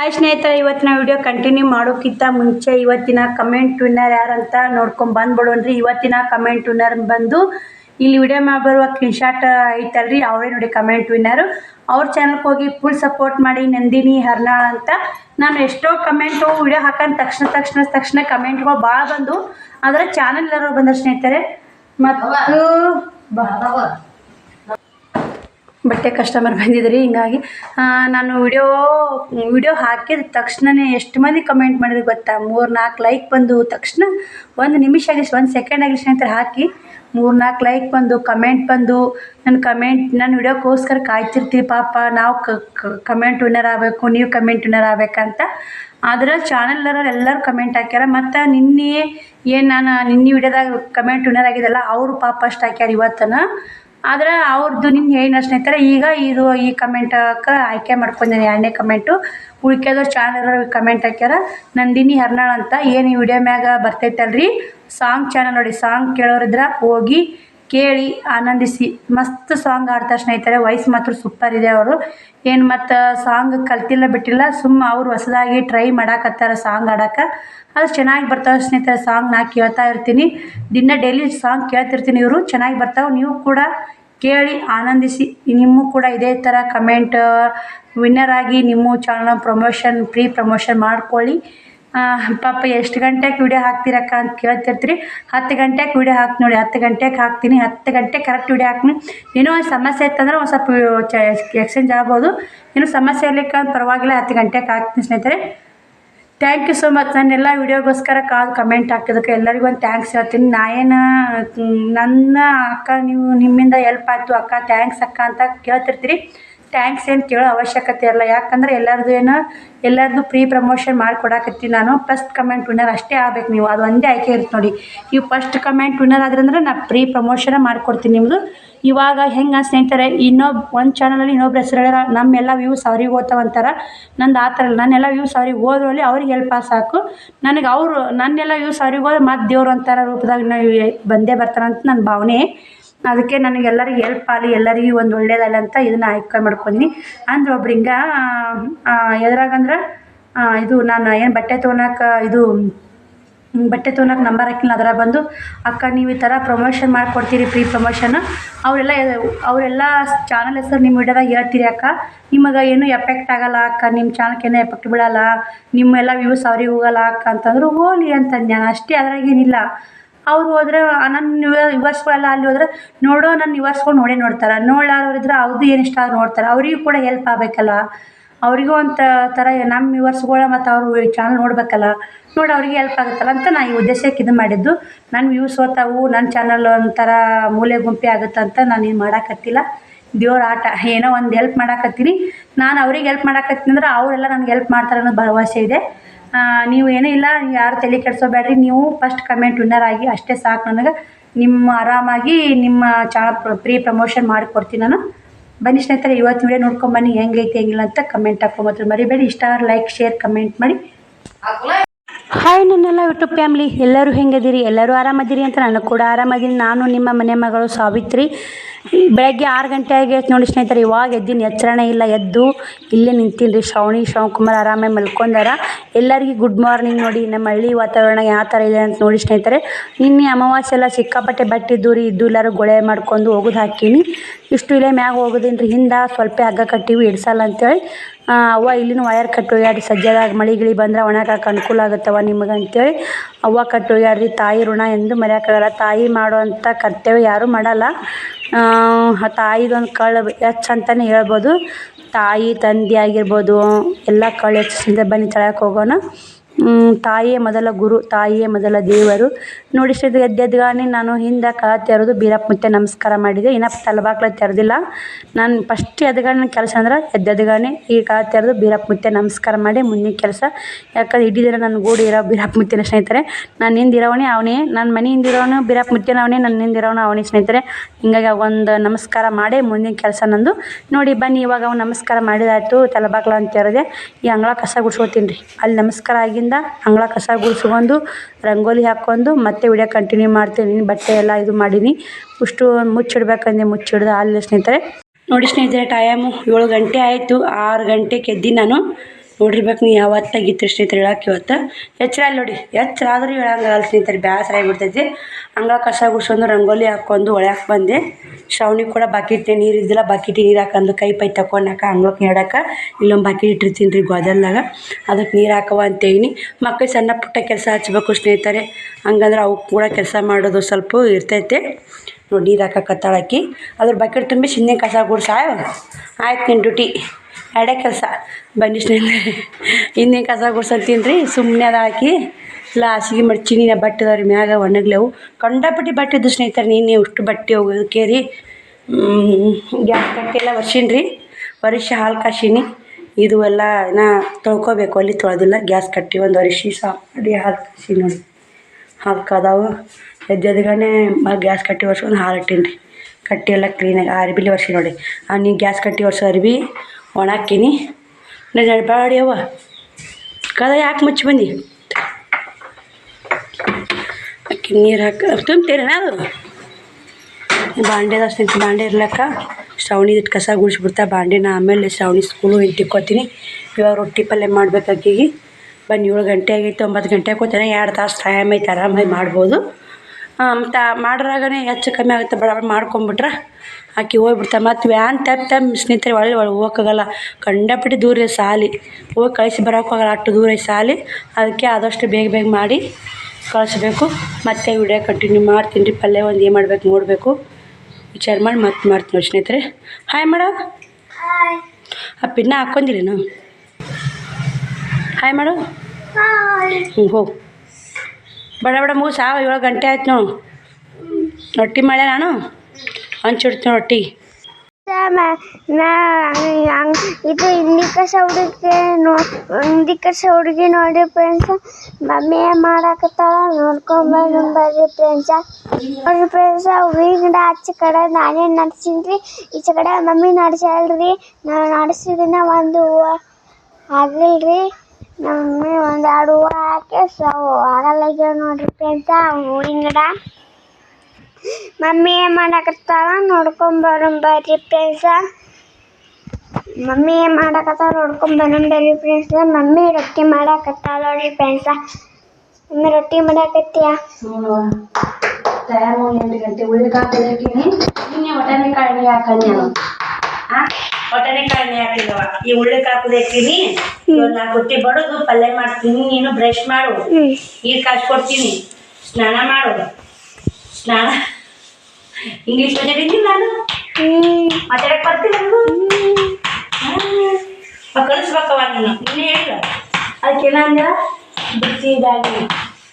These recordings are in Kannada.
ಹಾಯ್ ಸ್ನೇಹಿತರೆ, ಇವತ್ತಿನ ವಿಡಿಯೋ ಕಂಟಿನ್ಯೂ ಮಾಡೋಕ್ಕಿಂತ ಮುಂಚೆ ಇವತ್ತಿನ ಕಮೆಂಟ್ ವಿನ್ನರ್ ಯಾರಂತ ನೋಡ್ಕೊಂಡು ಬಂದ್ಬಿಡೋಣ್ರಿ ಇವತ್ತಿನ ಕಮೆಂಟ್ ವಿನ್ನರ್ ಬಂದು ಇಲ್ಲಿ ವಿಡಿಯೋ ಮಾಡಿ ಬರುವ ಸ್ಕ್ರೀನ್ಶಾಟ್ ಐತಲ್ರಿ, ಅವರೇ ನೋಡಿ ಕಮೆಂಟ್ ವಿನ್ನರು ಅವ್ರ ಚಾನಲ್ಗೆ ಹೋಗಿ ಫುಲ್ ಸಪೋರ್ಟ್ ಮಾಡಿ, ನಂದಿನಿ, ಹರ್ನಾಳ್ ಅಂತ. ನಾನು ಎಷ್ಟೋ ಕಮೆಂಟು ವಿಡಿಯೋ ಹಾಕೊಂಡು ತಕ್ಷಣ ತಕ್ಷಣ ತಕ್ಷಣ ಕಮೆಂಟ್ಗಳು ಭಾಳ ಬಂದು. ಆದರೆ ಚಾನಲ್ ಎಲ್ಲರೂ ಬಂದರು ಸ್ನೇಹಿತರೆ. ಮತ್ತು ಬಟ್ಟೆ ಕಸ್ಟಮರ್ ಬಂದಿದ್ರಿ, ಹಿಂಗಾಗಿ ನಾನು ವಿಡಿಯೋ ವಿಡಿಯೋ ಹಾಕಿದ ತಕ್ಷಣವೇ ಎಷ್ಟು ಮಂದಿ ಕಮೆಂಟ್ ಮಾಡಿದ್ರು ಗೊತ್ತಾ? ಮೂರು ನಾಲ್ಕು ಲೈಕ್ ಬಂದು ತಕ್ಷಣ ಒಂದು ನಿಮಿಷ ಆಗಲಿ, ಒಂದು ಸೆಕೆಂಡ್ ಆಗಲಿ ಸ್ನೇಹಿತರೆ ಹಾಕಿ ಮೂರು ನಾಲ್ಕು ಲೈಕ್ ಬಂದು ಕಮೆಂಟ್ ಬಂದು ನನ್ನ ಕಮೆಂಟ್ ನನ್ನ ವಿಡಿಯೋಕ್ಕೋಸ್ಕರ ಕಾಯ್ತಿರ್ತೀವಿ ಪಾಪ, ನಾವು ಕಮೆಂಟ್ ವಿನ್ನರ್ ಆಗಬೇಕು, ನೀವು ಕಮೆಂಟ್ ವಿನ್ನರ್ ಆಗಬೇಕಂತ. ಆದ್ರೆ ಚಾನಲ್ನವ್ರು ಎಲ್ಲರೂ ಕಮೆಂಟ್ ಹಾಕ್ಯಾರ, ಮತ್ತು ನಿನ್ನೆ ಏನು ನಾನು, ನಿನ್ನೆ ವಿಡಿಯೋದಾಗ ಕಮೆಂಟ್ ವಿನ್ನರ್ ಆಗಿದ್ದಲ್ಲ, ಅವರು ಪಾಪ ಅಷ್ಟು ಹಾಕ್ಯಾರ ಇವತ್ತನ. ಆದ್ರೆ ಅವ್ರದ್ದು ನಿನ್ನ ಹೇಳಿನ ಸ್ನೇಹಿತರೆ, ಈಗ ಇದು ಈ ಕಮೆಂಟಕ್ಕೆ ಆಯ್ಕೆ ಮಾಡ್ಕೊಂಡೀನಿ. ಎರಡನೇ ಕಮೆಂಟು ಉಳ್ಕೆದೋ ಚಾನಲ್ ಕಮೆಂಟ್ ಹಾಕ್ಯಾರ, ನಂದಿನಿ ಹರ್ನಾಳ್ ಅಂತ, ಏನು ಈ ವಿಡಿಯೋ ಮ್ಯಾಗ ಬರ್ತೈತಲ್ರಿ? ಸಾಂಗ್ ಚಾನಲ್ ನೋಡಿ ಸಾಂಗ್ ಕೇಳೋರಿದ್ರೆ ಹೋಗಿ ಕೇಳಿ ಆನಂದಿಸಿ. ಮಸ್ತ್ ಸಾಂಗ್ ಆಡ್ತಾರೆ ಸ್ನೇಹಿತರೆ ವಾಯ್ಸ್ ಮಾತ್ರ ಸೂಪರ್ ಇದೆ ಅವರು. ಏನು ಮತ್ತು ಸಾಂಗ್ ಕಲ್ತಿಲ್ಲ ಬಿಟ್ಟಿಲ್ಲ ಸುಮ್ಮ ಅವ್ರು ಹೊಸದಾಗಿ ಟ್ರೈ ಮಾಡಾಕತ್ತಾರ ಸಾಂಗ್ ಆಡೋಕೆ. ಅದು ಚೆನ್ನಾಗಿ ಬರ್ತಾವೆ ಸ್ನೇಹಿತರೆ ಸಾಂಗ್ ನಾ ಕೇಳ್ತಾ ಇರ್ತೀನಿ. ದಿನ ಡೈಲಿ ಸಾಂಗ್ ಕೇಳ್ತಿರ್ತೀನಿ ಇವರು, ಚೆನ್ನಾಗಿ ಬರ್ತಾವೆ. ನೀವು ಕೂಡ ಕೇಳಿ ಆನಂದಿಸಿ. ನಿಮ್ಮೂ ಕೂಡ ಇದೇ ಥರ ಕಮೆಂಟ್ ವಿನ್ನರ್ ಆಗಿ ನಿಮ್ಮ ಚಾನಲ್ ಪ್ರಮೋಷನ್ ಪ್ರೀ ಪ್ರಮೋಷನ್ ಮಾಡ್ಕೊಳ್ಳಿ. ಪಾಪ ಎಷ್ಟು ಗಂಟೆಗೆ ವಿಡಿಯೋ ಹಾಕ್ತೀರಕ್ಕ ಅಂತ ಕೇಳ್ತಿರ್ತೀರಿ. ಹತ್ತು ಗಂಟೆಗೆ ವಿಡಿಯೋ ಹಾಕಿ ನೋಡಿ, ಹತ್ತು ಗಂಟೆಗೆ ಹಾಕ್ತೀನಿ, ಹತ್ತು ಗಂಟೆ ಕರೆಕ್ಟ್ ವಿಡಿಯೋ ಹಾಕ್ತೀನಿ. ಏನೋ ಒಂದು ಸಮಸ್ಯೆ ಇತ್ತಂದ್ರೆ ಒಂದು ಸ್ವಲ್ಪ ಎಕ್ಸ್ಚೇಂಜ್ ಆಗ್ಬೋದು. ಏನೋ ಸಮಸ್ಯೆ ಇರಲಿಕ್ಕೆ ಪರವಾಗಿಲ್ಲ, ಹತ್ತು ಗಂಟೆಗೆ ಹಾಕ್ತೀನಿ ಸ್ನೇಹಿತರೆ. ಥ್ಯಾಂಕ್ ಯು ಸೊ ಮಚ್ ನನ್ನೆಲ್ಲ ವೀಡಿಯೋಗೋಸ್ಕರ ಕಾಲ್ ಕಮೆಂಟ್ ಹಾಕಿದ್ದಕ್ಕೆ ಎಲ್ಲರಿಗೂ ಒಂದು ಥ್ಯಾಂಕ್ಸ್ ಹೇಳ್ತೀನಿ. ನಾ ನನ್ನ ಅಕ್ಕ ನೀವು ನಿಮ್ಮಿಂದ ಎಲ್ಪ್ ಆಯಿತು ಅಕ್ಕ ಥ್ಯಾಂಕ್ಸ್ ಅಕ್ಕ ಅಂತ ಕೇಳ್ತಿರ್ತೀರಿ. ಥ್ಯಾಂಕ್ಸ್ ಏನು ಕೇಳೋ ಅವಶ್ಯಕತೆ ಇರಲ್ಲ ಯಾಕಂದ್ರೆ ಎಲ್ಲರದು ಏನು, ಎಲ್ಲರದು ಪ್ರೀ ಪ್ರಮೋಷನ್ ಮಾಡಿಕೊಡಕತ್ತೀನಿ ನಾನು. ಫಸ್ಟ್ ಕಮೆಂಟ್ ವಿನ್ನರ್ ಅಷ್ಟೇ ಆಗ್ಬೇಕು ನೀವು. ಅದು ಒಂದೇ ಆಯ್ಕೆ ಇರುತ್ತೆ ನೋಡಿ. ನೀವು ಫಸ್ಟ್ ಕಮೆಂಟ್ ವಿನ್ನರ್ ಆದ್ರಂದ್ರೆ ನಾ ಪ್ರೀ ಪ್ರಮೋಷನ್ ಮಾಡ್ಕೊಡ್ತೀನಿ ನಿಮ್ಮದು ಇವಾಗ ಹೆಂಗೆ ಸ್ನೇಹಿತರೆ ಇನ್ನೊಬ್ಬ ಒಂದು ಚಾನಲಲ್ಲಿ ಇನ್ನೊಬ್ರು ಹೆಸರು ಹೇಳ ನಮ್ಮೆಲ್ಲ ವ್ಯೂಸ್ ಅವ್ರಿಗೆ ಓದ್ತಾವಂತಾರ ನಂದು ಆ ಥರ ಇಲ್ಲ. ನನ್ನೆಲ್ಲ ವ್ಯೂಸ್ ಅವ್ರಿಗೆ ಓದ್ರಲ್ಲಿ ಅವ್ರಿಗೆ ಹೆಲ್ಪ್ ಸಾಕು. ನನಗೆ ಅವರು, ನನ್ನೆಲ್ಲ ವ್ಯೂಸ್ ಅವ್ರಿಗೆ ಹೋದ್ರೆ ಮತ್ತೆ ದೇವ್ರು ಅಂತಾರ ರೂಪದಾಗ ನಾವು ಬಂದೇ ಬರ್ತಾರಂತ ನನ್ನ ಭಾವನೆ. ಅದಕ್ಕೆ ನನಗೆ ಎಲ್ಲರಿಗೆ ಹೆಲ್ಪ್ ಆಗಲಿ, ಎಲ್ಲರಿಗೂ ಒಂದು ಒಳ್ಳೇದಲ್ಲ ಅಂತ ಇದನ್ನು ಆಯ್ಕೆ ಮಾಡ್ಕೊಂಡ್ನಿ ಅಂದ್ರೆ ಒಬ್ರಿಂಗ ಎದ್ರಾಗಂದ್ರೆ ಇದು ನಾನು ಏನು ಬಟ್ಟೆ ತೊಗೊಳಕ್ಕೆ ಇದು ಬಟ್ಟೆ ತೊಗೊಳಕ್ಕೆ ನಂಬರ್ ಹಾಕಿಲ್ಲ, ಅದ್ರಾಗ ಬಂದು, ಅಕ್ಕ, ನೀವು ಈ ಥರ ಪ್ರಮೋಷನ್ ಮಾಡಿಕೊಡ್ತೀರಿ ಫ್ರೀ ಪ್ರಮೋಷನ್ ಅವರೆಲ್ಲ ಅವರೆಲ್ಲ ಚಾನಲ್ ಹೆಸರು ನಿಮ್ಮ ವಿಡಿಯೋದಾಗ ಹೇಳ್ತೀರಿ, ಅಕ್ಕ, ನಿಮಗೆ ಏನು ಎಫೆಕ್ಟ್ ಆಗಲ್ಲ, ಅಕ್ಕ ನಿಮ್ಮ ಚಾನಲ್ಗೆ ಏನೂ ಎಫೆಕ್ಟ್ ಬೀಳಲ್ಲ ನಿಮ್ಮೆಲ್ಲ ವ್ಯೂಸ್ ಅವ್ರಿಗೆ ಹೋಗಲ್ಲ, ಅಕ್ಕ, ಅಂತಂದ್ರು ಹೋಲಿ ಅಂತ ನಾನು ಅಷ್ಟೇ ಅದ್ರಾಗೇನಿಲ್ಲ ಅವ್ರು ಹೋದ್ರೆ ನನ್ನ ವಿವರ್ಸ್ಗಳೆಲ್ಲ ಅಲ್ಲಿ ಹೋದ್ರೆ ನೋಡೋ ನನ್ನ ವಿವರ್ಸ್ಗಳು ನೋಡೇ ನೋಡ್ತಾರೆ. ನೋಡ್ಲಾರವ್ರಿದ್ರೆ ಅವ್ರದ್ದು ಏನು ಇಷ್ಟ ನೋಡ್ತಾರೆ. ಅವರಿಗೂ ಕೂಡ ಹೆಲ್ಪ್ ಆಗಬೇಕಲ್ಲ. ಅವರಿಗೂ ಒಂದು ಥರ ನಮ್ಮ ವಿವರ್ಸ್ಗಳ ಮತ್ತು ಅವರು ಚಾನಲ್ ನೋಡಬೇಕಲ್ಲ. ನೋಡಿ ಅವ್ರಿಗೆ ಹೆಲ್ಪ್ ಆಗುತ್ತಲ್ಲ ಅಂತ ನಾನು ಈ ಉದ್ದೇಶಕ್ಕೆ ಇದು ಮಾಡಿದ್ದು. ನನ್ನ ವ್ಯೂಸ್ ಹೋಗ್ತಾವು ನನ್ನ ಚಾನಲ್ ಒಂಥರ ಮೂಲೆ ಗುಂಪೆ ಆಗುತ್ತೆ ಅಂತ ನಾನು ಏನು ಮಾಡೋಕತ್ತಿಲ್ಲ. ದೇವ್ರ ಆಟ. ಏನೋ ಒಂದು ಹೆಲ್ಪ್ ಮಾಡಾಕತ್ತೀನಿ. ನಾನು ಅವ್ರಿಗೆ ಹೆಲ್ಪ್ ಮಾಡಾಕತ್ತೀನಿ ಅಂದ್ರೆ ಅವರೆಲ್ಲ ನನಗೆ ಹೆಲ್ಪ್ ಮಾಡ್ತಾರೆ ಅನ್ನೋ ಭರವಸೆ ಇದೆ. ನೀವು ಏನೂ ಇಲ್ಲ, ಯಾರು ತಲೆ ಕೆಡಿಸೋಬೇಡ್ರಿ. ನೀವು ಫಸ್ಟ್ ಕಮೆಂಟ್ ವಿನ್ನರ್ ಆಗಿ ಅಷ್ಟೇ ಸಾಕು ನನಗೆ. ನಿಮ್ಮ ಆರಾಮಾಗಿ ನಿಮ್ಮ ಚಾನಲ್ ಪ್ರೀ ಪ್ರಮೋಷನ್ ಮಾಡಿಕೊಡ್ತೀನಿ ನಾನು. ಬನ್ನಿ ಸ್ನೇಹಿತರೆ, ಇವತ್ತು ವಿಡಿಯೋ ನೋಡ್ಕೊಂಬನ್ನಿ ಹೆಂಗೈತೆ, ಹೆಂಗಿಲ್ಲ ಅಂತ ಕಮೆಂಟ್ ಹಾಕೊಂಬತ್ತು ಮರಿಬೇಡಿ. ಇಷ್ಟ ಲೈಕ್ ಶೇರ್ ಕಮೆಂಟ್ ಮಾಡಿ. ಹಾಯ್ ನನ್ನೆಲ್ಲ ಯೂಟ್ಯೂಬ್ ಫ್ಯಾಮ್ಲಿ ಎಲ್ಲರೂ ಹೆಂಗದಿರಿ ಎಲ್ಲರೂ ಆರಾಮದಿರಿ ಅಂತ ನಾನು ಕೂಡ ಆರಾಮದೀನಿ. ನಾನು ನಿಮ್ಮ ಮನೆ ಮಗಳು ಸಾವಿತ್ರಿ. ಬೆಳಗ್ಗೆ ಆರು ಗಂಟೆ ಆಗಿ ನೋಡಿ ಸ್ನೇಹಿತರೆ, ಇವಾಗ ಎದ್ದಿನ ಎಚ್ಚರಣೆ ಇಲ್ಲ. ಎದ್ದು ಇಲ್ಲೇ ನಿಂತೀನಿ ರೀ ಶ್ರಾವಣಿ ಶಿವಕುಮಾರ್ ಆರಾಮಾಗಿ ಮಲ್ಕೊಂಡಾರ. ಎಲ್ಲರಿಗೂ ಗುಡ್ ಮಾರ್ನಿಂಗ್ ನೋಡಿ. ನಮ್ಮ ಹಳ್ಳಿ ವಾತಾವರಣ ಯಾವ ಥರ ಇದೆ ಅಂತ ನೋಡಿ ಸ್ನೇಹಿತರೆ. ನಿನ್ನೆ ಅಮಾವಾಸ್ಯೆ ಎಲ್ಲ ಸಿಕ್ಕಾಪಟ್ಟೆ ಬಟ್ಟಿದ್ದು ರೀ ಇದ್ದು ಎಲ್ಲರೂ ಗೊಳೆ ಮಾಡ್ಕೊಂಡು ಹೋಗೋದು ಹಾಕೀನಿ. ಇಷ್ಟು ಇಲ್ಲೇ ಮ್ಯಾಗ ಹೋಗೋದೇನು ರೀ ಹಿಂದೆ ಸ್ವಲ್ಪ ಹಗ್ಗ ಕಟ್ಟಿವಿ, ಇಡ್ಸಲ್ಲ ಅಂತೇಳಿ. ಅವ್ವ ಇಲ್ಲಿನ ವಯರ್ ಕಟ್ಟು ಒಯ್ಯಾಡ್ರಿ ಸಜ್ಜದಾಗ ಮಳೆ ಗಿಳಿ ಬಂದ್ರೆ ಒಣಗಾಕ ಅನುಕೂಲ ಆಗುತ್ತವ ನಿಮಗೆ ಅಂತೇಳಿ ಅವ್ವ ಕಟ್ಟು ಒಯ್ಯಾಡ್ರಿ ತಾಯಿ ಋಣ ಎಂದು ಮರೆಯೋಕ್ಕಾಗಲ್ಲ. ತಾಯಿ ಮಾಡುವಂಥ ಕರ್ತವ್ಯ ಯಾರೂ ಮಾಡಲ್ಲ. ಆ, ತಾಯಿದೊಂದು ಕಳ್ಳ ಹೆಚ್ಚು ಅಂತಲೇ ಹೇಳ್ಬೋದು. ತಾಯಿ ತಂದೆ ಆಗಿರ್ಬೋದು ಎಲ್ಲ ಕಳ್ಳ ಹೆಚ್ಚಿಸಿಂದ ಬನ್ನಿ ತಳಕ್ಕೆ ಹೋಗೋಣ. ತಾಯಿಯೇ ಮೊದಲ ಗುರು, ತಾಯಿಯೇ ಮೊದಲ ದೇವರು. ನೋಡಿ ಶ್ರೀ ಎದ್ದೆದ್ಗಾನೆ ನಾನು ಹಿಂದೆ ಕಳ ತೆರೆದು ಬೀರಪ್ಪ ಮುತ್ತೆ ನಮಸ್ಕಾರ ಮಾಡಿದೆ. ಇನ್ನು ತಲಬಾಗ್ಲ ತೆರೆದಿಲ್ಲ. ನಾನು ಫಸ್ಟ್ ಎದ್ಗಾನ ಕೆಲಸ ಅಂದ್ರೆ ಎದ್ದೆದ್ಗಾನೆ ಈ ಕಳ ತೆರೆದು ಬೀರಪ್ಪ ಮುತ್ತೆ ನಮಸ್ಕಾರ ಮಾಡಿ ಮುಂದಿನ ಕೆಲಸ. ಯಾಕಂದ್ರೆ ಇಡೀ ದಿನ ನನ್ನ ಗೂಡು ಇರೋ ಬೀರಪ್ಪ ಮುತ್ತಿನ ಸ್ನೇಹಿತರೆ, ನಾನು ಹಿಂದಿರೋವನೇ ಅವನೇ ನನ್ನ ಮನೆ ಹಿಂದಿರೋನು ಬೀರಪ್ಪ ಮುತ್ತಿನ ಅವನೇ ನನ್ನ ಹಿಂದಿರೋನು ಅವನೇ ಸ್ನೇಹಿತರೆ. ಹಿಂಗಾಗಿ ಒಂದು ನಮಸ್ಕಾರ ಮಾಡಿ ಮುಂದಿನ ಕೆಲಸ ನಂದು. ನೋಡಿ ಬನ್ನಿ, ಇವಾಗ ಅವ್ನು ನಮಸ್ಕಾರ ಮಾಡಿದಾಯ್ತು ತಲಬಾಗ್ಲ ಅಂತ ತೆರೆದೆ. ಈ ಅಂಗಳ ಕಸ ಗುಡ್ಸ್ಕೊತೀನಿ ರೀ. ಅಲ್ಲಿ ನಮಸ್ಕಾರ ಆಗಿಂದ ಅಂಗಳ ಕಸ ಗುಡಿಸ್ಕೊಂಡು, ರಂಗೋಲಿ ಹಾಕ್ಕೊಂಡು ಮತ್ತೆ ವಿಡಿಯೋ ಕಂಟಿನ್ಯೂ ಮಾಡ್ತೀನಿ. ಬಟ್ಟೆ ಎಲ್ಲ ಇದು ಮಾಡೀನಿ. ಫಸ್ಟು ಮುಚ್ಚಿಡ್ಬೇಕಂದ್ರೆ ಮುಚ್ಚಿಡ್ದು ಅಲ್ಲಿ ಸ್ನೇಹಿತರೆ. ನೋಡಿ ಸ್ನೇಹಿತರೆ ಟೈಮು ಏಳು ಗಂಟೆ ಆಯಿತು. ಆರು ಗಂಟೆಗೆ ಎದ್ದು ನಾನು ನೋಡಿರ್ಬೇಕು ನೀವು ಯಾವತ್ತ ತೆಗಿತ್ರಿ ಸ್ನೇಹಿತರೆ ಹೇಳಕ್ಕೆ ಇವತ್ತು? ಎಚ್ಚರ ಅಲ್ಲಿ ನೋಡಿ, ಎಚ್ಚರ ಆದರೂ ಹೇಳಂಗಲ್ಲ ಸ್ನೇಹಿತರೆ ಬೇಸರ ಆಗಿಬಿಡ್ತೈತಿ. ಹಂಗ ಕಸ ಗುಡ್ಸ್ಕೊಂಡು ರಂಗೋಲಿ ಹಾಕ್ಕೊಂಡು ಒಳ್ಯಾಕೆ ಬಂದೆ. ಶ್ರಾವಣಿ ಕೂಡ ಬಕೆಟ್ ನೀರು ಇದ್ದಿಲ್ಲ, ಬಕೆಟಿಗೆ ನೀರು ಹಾಕಂದು ಕೈ ಪೈ ತಕೊಂಡಾಕ ಅಂಗ್ಳಕ್ಕೆ ನೀಡಕ್ಕೆ ಇಲ್ಲೊಂದು ಬಾಕಿ ಇಟ್ಟಿರ್ತೀನಿ ರೀ ಗೋದಲ್ದಾಗ. ಅದಕ್ಕೆ ನೀರು ಹಾಕವ ಅಂತೇನಿ ಮಕ್ಕಳು ಸಣ್ಣ ಪುಟ್ಟ ಕೆಲಸ ಹಚ್ಬೇಕು ಸ್ನೇಹಿತರೆ. ಹಂಗಂದ್ರೆ ಅವು ಕೂಡ ಕೆಲಸ ಮಾಡೋದು ಸ್ವಲ್ಪ ಇರ್ತೈತೆ. ನೋಡಿ ನೀರು ಹಾಕಕತ್ತಾಳಕಿ ಅದ್ರ ಬಕೆಟ್ ತುಂಬಿ ಸಿನ್ನೆ ಕಸ ಗುಡ್ಸಾಯ್ ಆಯ್ತು ನಿನ್ನ ಡ್ಯೂಟಿ. ಎರಡೇ ಕೆಲಸ. ಸ್ನೇಹಿತರೆ. ಇನ್ನೇನು ಕಸ ಗುಡ್ಸಲ್ ತಿನ್ರಿ ಸುಮ್ಮನೆ ಅದು ಹಾಕಿ ಇಲ್ಲ ಹಾಸಿಗೆ ಮಡ್ಚೀನಿ ಬಟ್ಟೆ ಅದಾವ ರೀ ಮ್ಯಾಗ ಒಣಗ್ಲೆವು. ಕಂಡಪಟ್ಟಿ ಬಟ್ಟೆ ಇದ್ದು ಸ್ನೇಹಿತರೆ, ನೀನು ಅಷ್ಟು ಬಟ್ಟೆ ಹೋಗೋದಕ್ಕೆ ರೀ ಗ್ಯಾಸ್ ಕಟ್ಟೆಲ್ಲ ರೀ ವರ್ಷ ಹಾಲು ಕಾಸಿನಿ. ಇದು ಎಲ್ಲ ನಾ ತೊಳ್ಕೊಬೇಕು. ಅಲ್ಲಿ ತೊಳೆದಿಲ್ಲ. ಗ್ಯಾಸ್ ಕಟ್ಟಿ ಒಂದು ವರ್ಷ ಸಾಫ್ ಮಾಡಿ ಹಾಲು ಕಾಸಿ ನೋಡಿ. ಹಾಲು ಕಾದಾವು. ಎದ್ದೆದ್ಗಾನೆ ಗ್ಯಾಸ್ ಕಟ್ಟಿ ಒರ್ಸ್ಕೊಂಡು ಹಾಲು ಇಟ್ಟೀನಿ ರೀ ಕಟ್ಟಿ ಎಲ್ಲ ಕ್ಲೀನಾಗಿ ಅರ್ಬಿಲಿ ಒರ್ಸಿ ನೋಡಿ. ಆ ನೀ ಗ್ಯಾಸ್ ಕಟ್ಟಿ ಒರ್ಸೋ ಅರ್ಬಿ. ಒಣಾಕಿನಿ ಬೇಡ ಅವ್ವ. ಕದ ಯಾಕೆ ಮುಚ್ಚಿ ಬಂದು? ಅಕ್ಕಿ ನೀರು ಹಾಕಿ ತುಂಬ್ತೀರೇನ ಅದು ಬಾಂಡೆದ ಅಷ್ಟು ಬಾಂಡೆ ಇರ್ಲಕ್ಕ. ಇಟ್ಟು ಕಸ ಗುಡಿಸ್ಬಿಡ್ತಾ ಬಾಂಡೆನ ಆಮೇಲೆ ಶ್ರಾವಣಿ ಸ್ಕೂಲು ಇಟ್ಟಿಕ್ಕೋತೀನಿ ಇವಾಗ ರೊಟ್ಟಿ ಪಲ್ಯ ಮಾಡ್ಬೇಕು ಅಕ್ಕಿಗೆ. ಬನ್ನಿ ಏಳು ಗಂಟೆ ಆಗೈತೆ, ಒಂಬತ್ತು ಗಂಟೆ ಕೂತೇನೆ ಎರಡು ತಾಸು ಟೈಮ್ ಐತೆ, ಆರಾಮಾಗಿ ಮಾಡ್ಬೋದು. ಮತ್ತು ಮಾಡ್ರಾಗನೇ ಹೆಚ್ಚು ಕಮ್ಮಿ ಆಗುತ್ತೆ ಬಡ ಮಾಡ್ಕೊಂಬಿಟ್ರೆ. ಆಕಿ ಹೋಗ್ಬಿಡ್ತಾ ಮತ್ತು ವ್ಯಾನ್ ತಪ್ಪು ತಮ್ಮ ಸ್ನೇಹಿತರೆ ಒಳ್ಳೆ ಒಳಗೆ ಹೋಗೋಕ್ಕಾಗಲ್ಲ. ಕಂಡಪಟ್ಟು ದೂರ ಸಾಲಿ. ಹೋಗಿ ಕಳಿಸಿ ಬರೋಕ್ಕಾಗಲ್ಲ ಅಷ್ಟು ದೂರ ಸಾಲಿ. ಅದಕ್ಕೆ ಆದಷ್ಟು ಬೇಗ ಬೇಗ ಮಾಡಿ ಕಳಿಸ್ಬೇಕು. ಮತ್ತೆ ವಿಡಿಯೋ ಕಂಟಿನ್ಯೂ ಮಾಡ್ತೀನಿ ರೀ ಪಲ್ಯ ಒಂದು ಏನು ಮಾಡ್ಬೇಕು ನೋಡಬೇಕು. ವಿಚಾರ ಮಾಡಿ ಮತ್ತೆ ಮಾಡ್ತೀನಿ ನೋಡಿ ಸ್ನೇಹಿತರೆ. ಹಾಯ್ ಮಾಡ. ಆ ಪಿನ್ನ ನಾವು ಹಾಯ್ ಮಾಡು. ಹ್ಞೂ ಹೋ. ಬಡ ಬಡ ಮುಗಿಸ್ ಸಾವ ಏಳು ಗಂಟೆ ಆಯ್ತು ನೋಡು. ರೊಟ್ಟಿ ಮಾಡ್ಯ ನಾನು? ನಾ, ಹಂಗ್- ಇದು ಹಿಂದಿ ಕಸ ಹುಡುಗಿ ನೋ ಹುಡುಗಿ ನೋಡಿ ಫ್ರೆಂಡ್ಸ್, ಮಮ್ಮಿ ಮಾಡಾಕತ್ತಾಳ? ನೋಡ್ಕೊಂಬರ್ರಿ ಬರ್ರಿ ಫ್ರೆಂಡ್ಸ. ನೋಡ್ರಿ ಫ್ರೆಂಡ್ಸ ಹೂವಿನ ಗಿಡ ಆಚೆ ಕಡೆ ನಾನೇ ನಡ್ಸೀನಿ ಈಚೆ ಕಡೆ ಮಮ್ಮಿ ನಡ್ಸ್ಯಾಳ್ರಿ. ನಾ ನಡ್ಸಿದಿನ ಒಂದು ಹೂವು ನಮ್ಮ ಮಮ್ಮಿ ಒಂದು ಎರಡು ಹೂವು ಹಾಕಿ ಸೊ ಆಗಲ್ಲಾಗ್ಯಾವ ನೋಡ್ರಿ ಫ್ರೆಂಡ್ಸ ಹೂವಿನ ಗಿಡ. ಮಮ್ಮಿ ಏನು ಮಾಡಾಕತ್ತಾಳ? ನೋಡ್ಕೊಂಡ್ ಬರೋಣ ಬರ್ರಿ ಫ್ರೆಂಡ್ಸ ಮಮ್ಮಿ ಏನ್ ಮಾಡಾಕತ್ತಾಳ? ನೋಡ್ಕೊಂಡ್ ಬರೋಣ ಬರ್ರಿ ಫ್ರೆಂಡ್ಸ ಮಮ್ಮಿ ರೊಟ್ಟಿ ಮಾಡಾಕತ್ತಾಳ ನೋಡ್ರಿ ಫ್ರೆಂಡ್ಸ ಮಮ್ಮಿ ರೊಟ್ಟಿ ಮಾಡಾಕತ್ತೀಯ? ಟೈಮು ಎಂಟು ಗಂಟೆ. ನಿನ್ನೆ ಕಾಳು ಹಾಕಂದೆ ನಾನು ಹಾಕಿದವ. ಈ ಉಳ್ಳಿಕಾಳು ಹಾಕಿನಿ ಒಂದು ನಾಲ್ಕು ರೊಟ್ಟಿ ಬಡದು ಪಲ್ಯ ಮಾಡ್ತೀನಿ. ನೀನು ಬ್ರಷ್ ಮಾಡು. ನೀರು ಕಾಯಿಸ್ಕೊಡ್ತೀನಿ ಸ್ನಾನ ಮಾಡು. ಸ್ನಾನ ಇಂಗ್ಲೀಷ್ ಮಾತಾಡಿದ್ದೀನಿ ನಾನು? ಮಾತಾಡಕ್ ಬರ್ತೀನಿ ಕಳಿಸ್ಬೇಕವ ನೀನು. ನೀನು ಹೇಳಿಲ್ಲ ಅದಕ್ಕೆ ಏನಂದ್ರ ಬುತ್ತಿ ಇದಾಗಿ.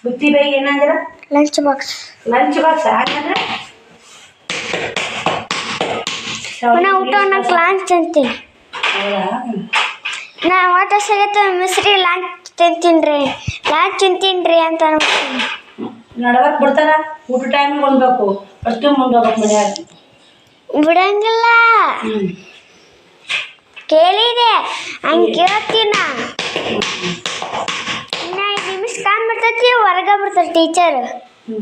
ಬುತ್ತಿ ಬೈ ಏನಂದಿರ ಲಂಚ್ ಬಾಕ್ಸ್ ಲಂಚ್ ಬಾಕ್ಸ್ ಹಂಗಂದ್ರೆ? ನಾ ಊಟ ಲಾಂಚ್ ಅಂತೀನಿ ನಾ ಊಟ ಸಿಗತ್ತೆ ಮಿಸ್ರಿ ಲಾಂಚ್ ತಿಂತೀನ್ರಿ ಲಾಂಚ್ ತಿಂತೀನಿ ಅಂತ ಅನ್ಬಿಡ್ತೀನಿ ನಡ್ವಕ್ ಬಿಡ್ತಾರ ಊಟ ಟೈಮಿಗೆ ಉಣ್ಬೇಕು ಅಷ್ಟು ಮುಂದೋಗ್ಬೇಕು ಮನ್ಯಾಗ. ಬಿಡಂಗಿಲ್ಲ. ಕೇಳಿದೆ. ಹಂಗೆ ಕೇಳ್ತೀನ. ಇನ್ನ ಐದು ನಿಮಿಷ ಕಾನ್ ಬಿಡ್ತೈತಿ ಹೊರಗೆ ಬಿಡ್ತಾರೆ ಟೀಚರ್ ಹ್ಞೂ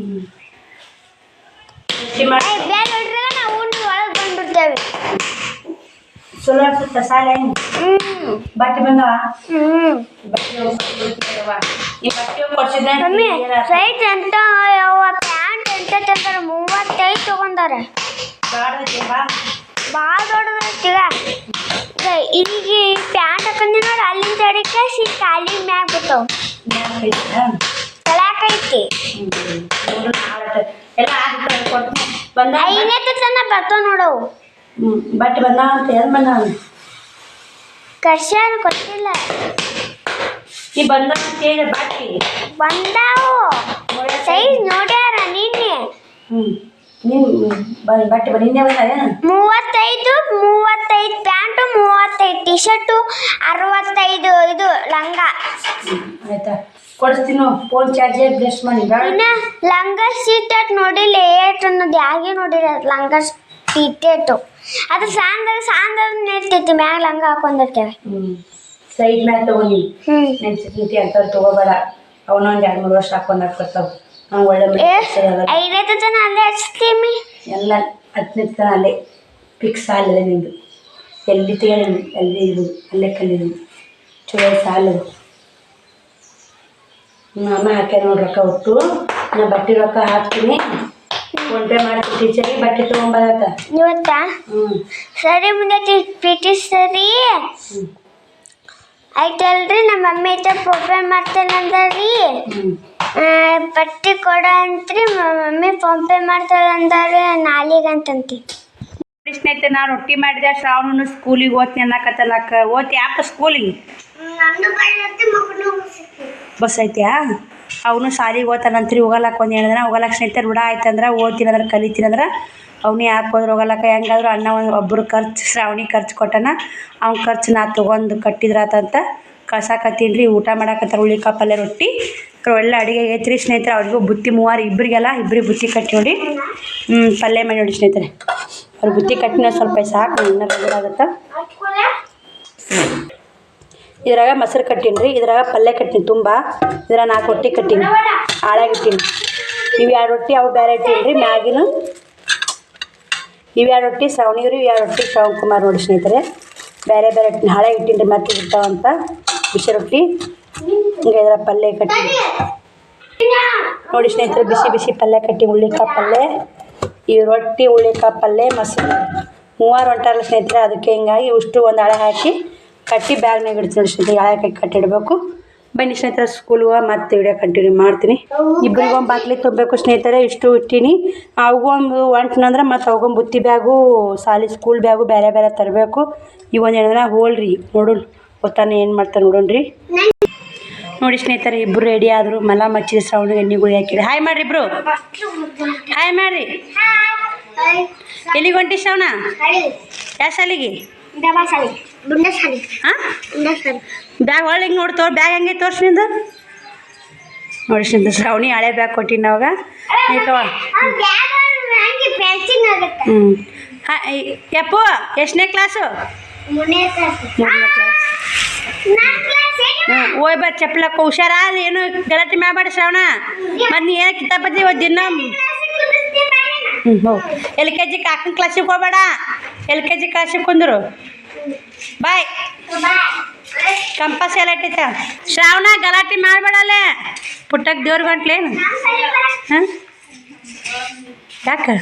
ರೊಟ್ಟಿ ಮಾಡಿ ಹೊಡ್ರಾಗ ನಾವು ಉಂಡು ಒಳಗೆ ಬಂದ್ಬಿಡ್ತೇವೆ. ಚಲೋ ಆಗ್ತದೆ ಸಾಲೆ ಬಟ್ಟೆ ಬಂದವ. ಈ ಬಟ್ಟೆ ಕೊಡ್ಸಿದ್ದೆ ಮಮ್ಮಿ ಸೈಟ್ ಅಂತ ಯಾವ ಪ್ಯಾಂಟ್ ಎಂತ ತಂದಾರ? ಮೂವತ್ತೈದು ತಗೊಂಡಾರ. ಭಾಳ ಈಗ. ಪ್ಯಾಂಟ್ ಹಾಕೊಂಡಿ ನೋಡಿ ಸಿ ಮ್ಯಾಗ ಬಿಟ್ಟವು. ಐದನೇ ತನ ಬರ್ತಾವ ನೋಡವು ಬಟ್ಟೆ ಬಂದಾವ ಅಂತ ಏನು ಬಂದಾವ ಕರ್ಸ್ಯಾರ ಕೊಟ್ಟಿಲ್ಲ. ಈ ಬಂದ ಅಂತ ಹೇಳಿ ಬಟ್ಟೆ ಬಂದಾವು. ಸೈಜ್ ನೋಡ್ಯಾರ ನಿನ್ನೆ. ಬಟ್ಟೆ ನಿನ್ನೆ ಬಂದ ಮೂವತ್ತೈದು ಮೂವತ್ತೈದು ಪ್ಯಾಂಟು ಮೂವತ್ತೈದು ಟಿ ಶರ್ಟು ಅರವತ್ತೈದು ಇದು ಲಂಗ. ಆಯ್ತಾ? ಕೊಡಿಸ್ತೀನಿ ಫೋನ್ ಚಾರ್ಜ್ ಬ್ರಷ್ ಮಾಡಿ ಲಂಗ ಸೀಟ್ ನೋಡಿಲ್ಲ ಏಟ್ ಅನ್ನೋದು ಯಾಕೆ ನೋಡಿಲ್ಲ ಲಂಗ ಸೀಟೇಟು ಅದು ಸಾಂದರ್ ಸಾಂದರ್ ನೆಡ್ತೈತಿ ಮ್ಯಾಲ ಹಂಗ ಹಾಕೊಂಡಿರ್ತೇವೆ ಸೈಡ್ ಮ್ಯಾಲ ತಗೊಂಡಿ. ಹ್ಮ್. ಅಂತ ತಗೋಬೇಡ. ಅವನೊಂದು ಎರಡು ಮೂರು ವರ್ಷ ಹಾಕೊಂಡು ಹಾಕ್ಕೊತಾವ ನಾವು ಒಳ್ಳೆ ಐದನೇ ತನ ಅಲ್ಲೇ. ಹಚ್ತೀಮಿ? ಎಲ್ಲ ಹತ್ತನೇ ತನ ಅಲ್ಲೇ. ಫಿಕ್ಸ್ ಅಲ್ಲೇ ನಿಂದು ಎಲ್ಲಿ ತೆಗೆದು ಎಲ್ಲಿ ಇದು ಅಲ್ಲೇ ಕಲಿದು ಚಲೋ ಸಾಲು ಅಮ್ಮ ಹಾಕ್ಯಾರ ನೋಡಿ ರೊಕ್ಕ ಒಟ್ಟು. ನಾ ಬಟ್ಟೆ ರೊಕ್ಕ ಹಾಕ್ತೀನಿ. ಫೋನ್ಪೇ ಮಾಡ್ತೀನಿ ಟೀಚರಿಗೆ ಬಟ್ಟೆ ತೊಗೊಂಬರತ್ತ? ಇವತ್ತಾ? ಸರಿ ಮುಂದೆ ಪಿ ಟಿ ಸರಿ. ಆಯ್ತಲ್ರಿ ನಮ್ಮ ಮಮ್ಮಿ ಐತೆ ಫೋನ್ಪೇ ಮಾಡ್ತೇನಂದ್ರಿ ಬಟ್ಟೆ ಕೊಡ ಅಂತ್ರಿ ನಮ್ಮ ಮಮ್ಮಿ ಫೋನ್ಪೇ ಮಾಡ್ತಾಳೆ ಅಂದಾರೆ ನಾಳೆಗೆ ಅಂತಂತಿ. ಸ್ನೇಹಿತರೆ ನಾನು ರೊಟ್ಟಿ ಮಾಡಿದೆ ಶ್ರಾವಣನು ಸ್ಕೂಲಿಗೆ ಓದ್ತೀನಿ ಅನ್ನಕತ್ತನಕ್ಕ ಓದ್ತಿ ಯಾಕೆ ಸ್ಕೂಲಿಗೆ ಬಸ್ ಐತ್ಯಾ? ಅವನು ಶಾಲಿಗೆ ಓದ್ತಾನಂತ್ರಿ ಹೋಗಲ್ಲಕ್ಕ ಒಂದು ಹೇಳಿದ್ರೆ ಹೋಗಲಕ್ಕ ಸ್ನೇಹಿತರೆ ರೂಢ ಆಯ್ತಂದ್ರೆ ಓದ್ತೀನಿ ಅಂದ್ರೆ ಕಲಿತೀನಿ ಅಂದ್ರೆ ಅವನೇ ಯಾಕೆ ಹೋದ್ರೆ ಹೋಗಲಕ್ಕ ಹೆಂಗಾದ್ರು ಅಣ್ಣ ಒಂದು ಒಬ್ಬರು ಖರ್ಚು, ಶ್ರಾವಣಿ ಖರ್ಚು ಕೊಟ್ಟನ. ಅವ್ನ ಖರ್ಚು ನಾ ತೊಗೊಂಡು ಕಟ್ಟಿದ್ರಾತಂತ ಕಳ್ಸಾಕತ್ತೀನಿ ರೀ, ಊಟ ಮಾಡಾಕತ್ತಾರ ಹುಳಿ ಕಾಪಲ್ಲೆ ರೊಟ್ಟಿ. ಒಳ್ಳೆ ಅಡುಗೆ ಐತ್ರಿ ಸ್ನೇಹಿತರೆ, ಅವ್ರಿಗೂ ಬುತ್ತಿ ಮೂವರು ಇಬ್ಬರಿಗೆಲ್ಲ ಇಬ್ಬರಿಗೆ ಬುತ್ತಿ ಕಟ್ಟಿ ನೋಡಿ. ಪಲ್ಯ ಮಾಡಿ ನೋಡಿ ಸ್ನೇಹಿತರೆ. ಅವ್ರು ಬುತ್ತಿ ಕಟ್ಟಿನ ಸ್ವಲ್ಪ ಸಾಕು, ಇನ್ನೂ ಆಗುತ್ತಾ ಇದ್ರಾಗ ಮೊಸರು ಕಟ್ಟೀನಿ ರೀ ಇದ್ರಾಗ ಪಲ್ಯ ಕಟ್ಟಿನಿ ತುಂಬ. ಇದ್ರಾಗ ನಾಲ್ಕು ರೊಟ್ಟಿ ಕಟ್ಟೀನಿ ಹಾಳಾಗಿಟ್ಟೀನಿ ಇವು ಎರಡು ರೊಟ್ಟಿ ಅವು ಬೇರೆ ಇಟ್ಟೀನಿ ರೀ ಮ್ಯಾಗಿನ. ಇವು ಎರಡು ರೊಟ್ಟಿ ಶ್ರವಣಿ ರೀ ಇವು ಎರಡು ರೊಟ್ಟಿ ಶ್ರವಣ್ ಕುಮಾರ್ ನೋಡಿ ಸ್ನೇಹಿತರೆ. ಬೇರೆ ಬೇರೆ ಹಾಳೆ ಇಟ್ಟೀನಿ ರೀ ಮತ್ತೆ ಇರ್ತಾವಂತ ಬಿಸಿ ರೊಟ್ಟಿ. ಹಿಂಗೆ ಇದರ ಪಲ್ಯ ಕಟ್ಟಿ ನೋಡಿ ಸ್ನೇಹಿತರೆ, ಬಿಸಿ ಬಿಸಿ ಪಲ್ಯ ಕಟ್ಟಿ ಹುಳ್ಳಿಕಾಯಿ ಪಲ್ಯ. ಈ ರೊಟ್ಟಿ ಹುಳ್ಳಿಕಾಯಿ ಪಲ್ಯ, ಮೊಸರು. ಮೂವರು ಹೊಂಟಾರಲ್ಲ ಸ್ನೇಹಿತರೆ, ಅದಕ್ಕೆ ಹಿಂಗಾಗಿ ಇಷ್ಟು ಒಂದು ಹಳೆ ಹಾಕಿ ಕಟ್ಟಿ ಬ್ಯಾಗ್ನಾಗ ಇಡ್ತೀನಿ ಸ್ನೇಹಿತರೆ ಯಾಕೆ ಕಟ್ಟಿಡಬೇಕು ಬನ್ನಿ ಸ್ನೇಹಿತರೆ ಸ್ಕೂಲ್ಗೆ ಮತ್ತೆ ವಿಡಿಯೋ ಕಂಟಿನ್ಯೂ ಮಾಡ್ತೀನಿ. ಇಬ್ಬರಿಗೂ ಒಂದು ತುಂಬಬೇಕು ಸ್ನೇಹಿತರೆ, ಇಷ್ಟು ಇಟ್ಟೀನಿ. ಅವಗೊಂದು ಒಂಟನಂದ್ರೆ ಮತ್ತು ಅವಗೊಂದು ಬುತ್ತಿ ಬ್ಯಾಗು, ಸಾಲಿ ಸ್ಕೂಲ್ ಬ್ಯಾಗು ಬೇರೆ ಬೇರೆ ತರಬೇಕು. ಇವೊಂದು ಏನಂದ್ರೆ ಹೋಲ್ರಿ ನೋಡೋಣ. ಗೊತ್ತಾನೆ ಏನು ಮಾಡ್ತಾರೆ ನೋಡೋಣ್ರಿ. ನೋಡಿ ಸ್ನೇಹಿತರೆ ಇಬ್ಬರು ರೆಡಿ ಆದರು. ಮಲ ಮಚ್ಚಿದ ಸೌಂಡ್ ಎಣ್ಣೆಗಳು ಹಾಕಿಡಿ ಹಾಯ್ ಮಾಡ್ರಿ ಇಬ್ರು. ಹಾಯ್ ಮಾಡ್ರಿ. ಎಲ್ಲಿಗೆ ಹೊಂಟಿ ಶ್ರವಣ? ಯಾವ ಸಾಲಿಗೆ ಬ್ಯಾಗ್ ಒಳ್ಳೆ ಹಿಂಗೆ ನೋಡಿ ತೋರ್ ಬ್ಯಾಗ್ ಹೆಂಗೆ ತೋರ್ಸಿ ನಿಂದು? ನೋಡಿ ನಿಂದು ಶ್ರಾವಣಿ ಹಳೆ ಬ್ಯಾಗ್ ಕೊಟ್ಟಿನಿ ಅವಾಗ. ಆಯ್ತವ ಹ್ಞೂ ಹಾಂ ಯಪ್ಪು ಎಷ್ಟನೇ ಕ್ಲಾಸು? ಮೂರನೇ ಕ್ಲಾಸ್. ಓಯ್ ಬಾ ಚಪ್ಪಲಕ್ಕ ಹುಷಾರ ಏನು ಗಲಾಟೆ ಮಾಡಬೇಡ ಶ್ರಾವಣ. ಮತ್ತು ನೀ ಏನು ಕಿತಾಪತಿ ದಿನ? ಹ್ಞೂ ಎಲ್ ಕೆ ಜಿ ಕಾಕನ ಕ್ಲಾಸಿಗೆ ಹೋಗ್ಬೇಡ. ಎಲ್ ಕೆ ಜಿ ಕ್ಲಾಸಿಗೆ ಕುಂದ್ರು. ಬಾಯ್. ಕಂಪಸ್ ಎಲ್ಲ ಶ್ರಾವಣ ಗಲಾಟೆ ಮಾಡಬೇಡಲ್ಲೇ. ಪುಟ್ಟಕ್ಕೆ ದೇವ್ರ ಗಂಟ್ಲೇನು ಹಾಂ ಯಾಕೆ?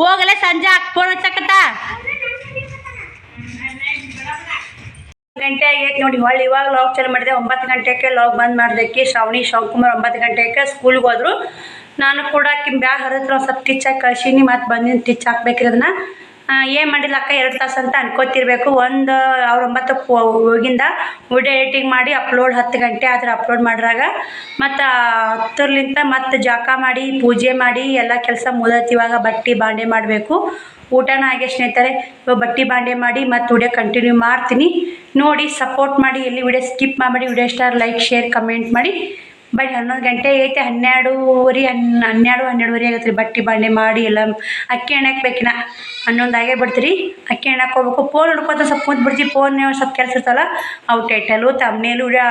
ಹೋಗಲ್ಲ ಸಂಜೆ ಫೋನ್ ಹಚ್ಚಕತ್ತ? ಗಂಟೆ ಆಗೈತೆ ನೋಡಿ, ಹೊಳ್ಳಿ ಇವಾಗ ಲಾಗ್ ಚಾಲು ಮಾಡಿದೆ. ಒಂಬತ್ತು ಗಂಟೆಗೆ ಲಾಗ್ ಬಂದ್ ಮಾಡಿದಕ್ಕೆ ಶ್ರಾವಣಿ, ಶಿವಕುಮಾರ್ ಒಂಬತ್ತು ಗಂಟೆಗೆ ಸ್ಕೂಲ್ಗೆ ಹೋದ್ರು. ನಾನು ಕೂಡ ಬ್ಯಾಗ್ ಹರಿದ್ರೆ ಸ್ವಲ್ಪ ಟಿಚ್ ಹಾಕಿ ಕಳ್ಸೀನಿ ಮತ್ತು ಬಂದಿನ ಟಿಚ್ ಹಾಕ್ಬೇಕ್ರಿ ಅದನ್ನ ಏನು ಮಾಡಿಲ್ಲ ಅಕ್ಕ, ಎರಡು ತಾಸು ಅಂತ ಅನ್ಕೋತಿರ್ಬೇಕು. ಒಂದು, ಅವ್ರ ಒಂಬತ್ತಕ್ಕೆ ಹೋಗಿಂದ ವಿಡಿಯೋ ಎಡಿಟಿಂಗ್ ಮಾಡಿ ಅಪ್ಲೋಡ್ ಹತ್ತು ಗಂಟೆ ಆದ್ರೆ ಅಪ್ಲೋಡ್ ಮಾಡ್ರಾಗ ಮತ್ತು ಹತ್ತರ್ಲಿಂತ ಮತ್ತು ಜಾಕ ಮಾಡಿ, ಪೂಜೆ ಮಾಡಿ, ಎಲ್ಲ ಕೆಲಸ ಮುದತ್ ಇವಾಗ ಬಟ್ಟೆ ಬಾಂಡೆ ಮಾಡಬೇಕು. ಊಟನ ಹಾಗೆ ಸ್ನೇಹಿತರೆ, ಇವಾಗ ಬಟ್ಟೆ ಬಾಂಡೆ ಮಾಡಿ ಮತ್ತು ವಿಡಿಯೋ ಕಂಟಿನ್ಯೂ ಮಾಡ್ತೀನಿ. ನೋಡಿ ಸಪೋರ್ಟ್ ಮಾಡಿ, ಎಲ್ಲಿ ವಿಡಿಯೋ ಸ್ಕಿಪ್ ಮಾಡಿ video star like share comment ಮಾಡಿ. ಬಟ್ ಹನ್ನೊಂದು ಗಂಟೆ ಐತೆ, ಹನ್ನೆರಡೂವರೆ, ಹನ್, ಹನ್ನೆರಡು, ಹನ್ನೆರಡುವರೆ ಆಗತ್ತೆ ರೀ ಬಟ್ಟೆ ಬಾಂಡೆ ಮಾಡಿ ಎಲ್ಲ. ಅಕ್ಕಿ ಎಣ್ಣೆಕ್ ಬೇಕಿನ ಹನ್ನೊಂದು ಆಗೇ ಬಿಡ್ತೀರಿ. ಅಕ್ಕಿ ಎಣ್ಣೆಕ್ ಹೋಗ್ಬೇಕು. ಫೋನ್ ಹುಡ್ಕೋತ ಸ್ವಲ್ಪ ಕುಂತ್ ಬಿಡ್ತೀವಿ ಫೋನ್ ಸ್ವಲ್ಪ ಕೆಲಸ ಇರ್ತಲ್ಲ, ಅವು title thumbnail video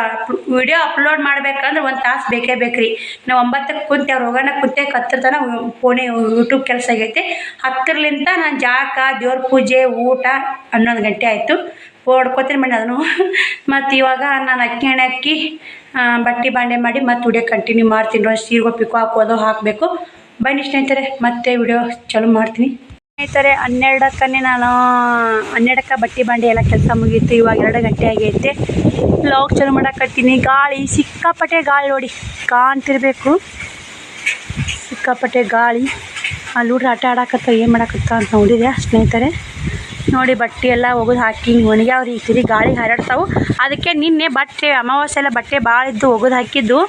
video upload ಮಾಡ್ಬೇಕಂದ್ರೆ ಒಂದು ತಾಸು ಬೇಕೇ ಬೇಕ್ರಿ. ನಾವು ಒಂಬತ್ತಕ್ಕೆ ಕುಂತೆ ಅವ್ರು ಹೋಗೋಣ, ಕುಂತೆ ಕತ್ತಿರ್ತಾನ ಫೋನೇ ಯೂಟ್ಯೂಬ್ ಕೆಲಸ ಆಗೈತೆ. ಹತ್ತರಲಿಂತ ನಾನು ಜಾಕ ದೇವ್ರ ಪೂಜೆ, ಊಟ, ಹನ್ನೊಂದು ಗಂಟೆ ಆಯಿತು. ಹೊಡ್ಕೊತೀನಿ ಬನ್ನಿ ಅದನ್ನು. ಮತ್ತು ಇವಾಗ ನಾನು ಅಕ್ಕಿ, ಎಣ್ಣೆ ಹಾಕಿ ಬಟ್ಟೆ ಬಾಂಡೆ ಮಾಡಿ ಮತ್ತೆ ಉಡಿಯೋ ಕಂಟಿನ್ಯೂ ಮಾಡ್ತೀನಿ. ಒಂದು ಸೀರೆ ಪಿಕೋ ಹಾಕೋದು ಹಾಕಬೇಕು. ಬನ್ನಿ ಸ್ನೇಹಿತರೆ, ಮತ್ತೆ ವಿಡಿಯೋ ಚಾಲು ಮಾಡ್ತೀನಿ. ಸ್ನೇಹಿತರೆ, ಹನ್ನೆರಡಕ್ಕನೇ ನಾನು, ಹನ್ನೆರಡಕ್ಕೆ ಬಟ್ಟೆ ಬಾಂಡೆ ಎಲ್ಲ ಕೆಲಸ ಮುಗೀತು. ಇವಾಗ ಎರಡು ಗಂಟೆ ಆಗೈತೆ. ಲಾಗ್ ಚಾಲು ಮಾಡಕತ್ತೀನಿ. ಗಾಳಿ, ಸಿಕ್ಕಾಪಟ್ಟೆ ಗಾಳಿ ನೋಡಿ. ಕಾಣ್ತಿರ್ಬೇಕು. ಸಿಕ್ಕಾಪಟ್ಟೆ ಗಾಳಿ. ಅಲ್ಲಿ ಹುಡ್ರು ಆಟ ಆಡಕತ್ತ, ಏನು ಮಾಡಕತ್ತ ಅಂತ ನೋಡಿದೆ ಸ್ನೇಹಿತರೆ? ನೋಡಿ ಬಟ್ಟೆ ಎಲ್ಲ ಒಗೆದು ಹಾಕಿ ಒಣಗ್ಯಾವ್ರಿ ಈ ಸರಿ ಗಾಳಿ ಹಾರಾಡ್ತಾವೆ. ಅದಕ್ಕೆ ನಿನ್ನೆ ಬಟ್ಟೆ, ಅಮಾವಾಸ್ಯೆ ಎಲ್ಲ ಬಟ್ಟೆ ಭಾಳ ಇದ್ದು ಒಗೆದು ಹಾಕಿದ್ದು.